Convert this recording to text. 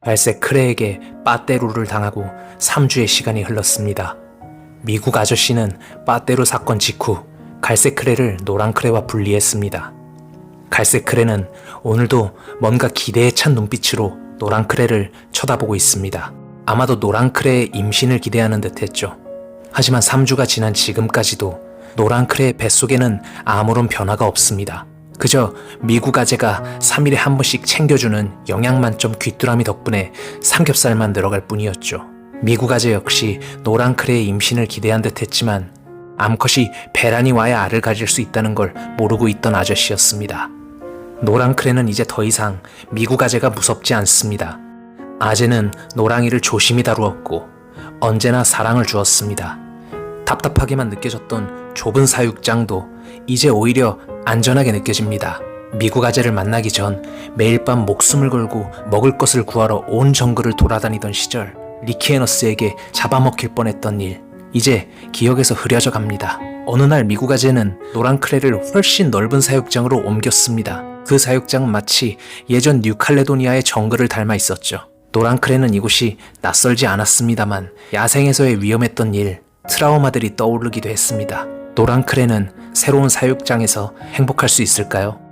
갈색 크레에게 빠떼루를 당하고 3주의 시간이 흘렀습니다. 미국 아저씨는 빠떼루 사건 직후 갈색 크레를 노란 크레와 분리했습니다. 갈색 크레는 오늘도 뭔가 기대에 찬 눈빛으로 노란 크레를 쳐다보고 있습니다. 아마도 노란 크레의 임신을 기대하는 듯 했죠. 하지만 3주가 지난 지금까지도 노란 크레의 뱃속에는 아무런 변화가 없습니다. 그저 미국 아재가 3일에 한 번씩 챙겨주는 영양만점 귀뚜라미 덕분에 삼겹살만 늘어갈 뿐이었죠. 미국 아재 역시 노란 크레의 임신을 기대한 듯 했지만 암컷이 배란이 와야 알을 가질 수 있다는 걸 모르고 있던 아저씨였습니다. 노랑 크레는 이제 더 이상 미국 아재가 무섭지 않습니다. 아재는 노랑이를 조심히 다루었고 언제나 사랑을 주었습니다. 답답하게만 느껴졌던 좁은 사육장도 이제 오히려 안전하게 느껴집니다. 미국 아재를 만나기 전 매일 밤 목숨을 걸고 먹을 것을 구하러 온 정글을 돌아다니던 시절 리키에너스에게 잡아먹힐 뻔했던 일 이제 기억에서 흐려져 갑니다. 어느 날 미국 아재는 노란 크레를 훨씬 넓은 사육장으로 옮겼습니다. 그 사육장은 마치 예전 뉴칼레도니아의 정글을 닮아 있었죠. 노란 크레는 이곳이 낯설지 않았습니다만 야생에서의 위험했던 일, 트라우마들이 떠오르기도 했습니다. 노란 크레는 새로운 사육장에서 행복할 수 있을까요?